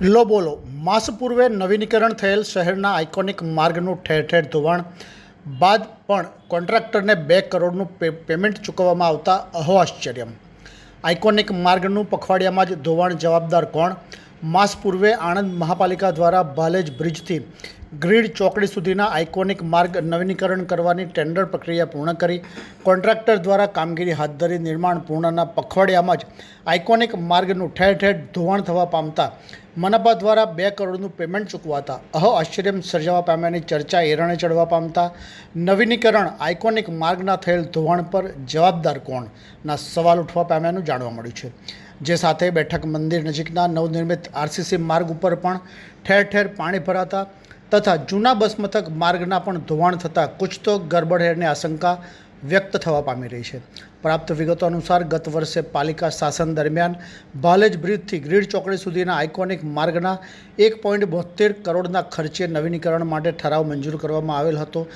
લો બોલો. માસ પૂર્વે નવીનીકરણ થયેલ શહેરના આઇકોનિક માર્ગનું ઠેર ઠેર ધોવાણ, બાદ પણ કોન્ટ્રાક્ટરને બે કરોડનું પેમેન્ટ ચૂકવવામાં આવતા અહો આશ્ચર્ય આઇકોનિક માર્ગનું પખવાડિયામાં જ ધોવાણ જવાબદાર કોણ? માસ પૂર્વે આણંદ મહાપાલિકા દ્વારા ભાલેજ બ્રિજથી ગ્રીડ ચોકડી સુધીના આઇકોનિક માર્ગ નવીનીકરણ કરવાની ટેન્ડર પ્રક્રિયા પૂર્ણ કરી. કોન્ટ્રાક્ટર દ્વારા કામગીરી હાથ ધરી નિર્માણ પૂર્ણના પખવાડિયામાં જ આઇકોનિક માર્ગનું ઠેર ઠેર ધોવાણ થવા પામતા મનપા દ્વારા બે કરોડનું પેમેન્ટ ચૂકવાતા. અહો આશ્ચર્ય સર્જાવા પામ્યાની ચર્ચા એરણે ચડવા પામતા. નવીનીકરણ આઇકોનિક માર્ગના થયેલ ધોવાણ પર જવાબદાર કોણના સવાલ ઉઠવા પામ્યાનું જાણવા મળ્યું છે. જે સાથે બેઠક મંદિર નજીકના નવનિર્મિત આરસીસી માર્ગ ઉપર પણ ઠેર ઠેર પાણી ભરાતા તથા જૂના બસ મથક માર્ગના પણ ધોવાણ થતાં કુછ તો ગરબડહેરની આશંકા વ્યક્ત થવા પામી રહી છે. પ્રાપ્ત વિગતો અનુસાર ગત વર્ષે પાલિકા શાસન દરમિયાન ભાલેજ બ્રિજથી ગ્રીડ ચોકડી સુધીના આઇકોનિક માર્ગના એક પોઈન્ટ બોતેર કરોડના ખર્ચે નવીનીકરણ માટે ઠરાવ મંજૂર કરવામાં આવેલ હતો.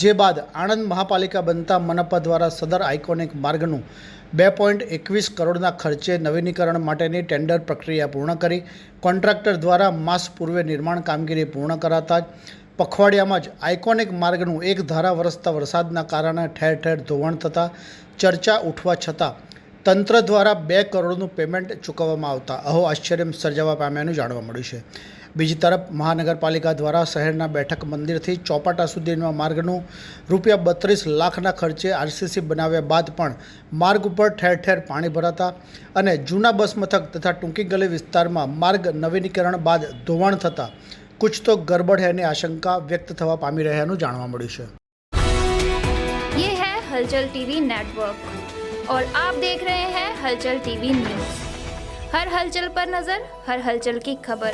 જે બાદ આણંદ મહાપાલિકા બનતા મનપા દ્વારા સદર આઇકોનિક માર્ગનું બે પોઈન્ટ એકવીસ કરોડના ખર્ચે નવીનીકરણ માટેની ટેન્ડર પ્રક્રિયા પૂર્ણ કરી, કોન્ટ્રાક્ટર દ્વારા માસ પૂર્વે નિર્માણ કામગીરી પૂર્ણ કરાતા જ પખવાડિયામાં જ આઇકોનિક માર્ગનું એક ધારા વરસતા વરસાદના કારણે ઠેર ઠેર ધોવાણ થતાં ચર્ચા ઉઠવા છતાં તંત્ર દ્વારા બે કરોડનું પેમેન્ટ ચૂકવવામાં આવતા. અહો, આશ્ચર્ય સર્જાવા પામ્યાનું જાણવા મળ્યું છે. બીજી તરફ, મહાનગરપાલિકા દ્વારા શહેરના બેઠક મંદિરથી ચોપાટા સુધીના માર્ગનું રૂપિયા બત્રીસ લાખના ખર્ચે આરસીસી બનાવ્યા બાદ પણ માર્ગ ઉપર ઠેર ઠેર પાણી ભરાતા અને જૂના બસ મથક તથા ટૂંકી ગલી વિસ્તારમાં માર્ગ નવીનીકરણ બાદ ધોવાણ થતાં કુછ તો ગરબડ હેની આશંકા વ્યક્ત થવા પામી રહ્યાનું જાણવા મળ્યું છે ये है हलचल टीवी नेटवर्क और आप देख रहे हैं हलचल टीवी न्यूज हर हलचल पर नजर हर हलचल की खबर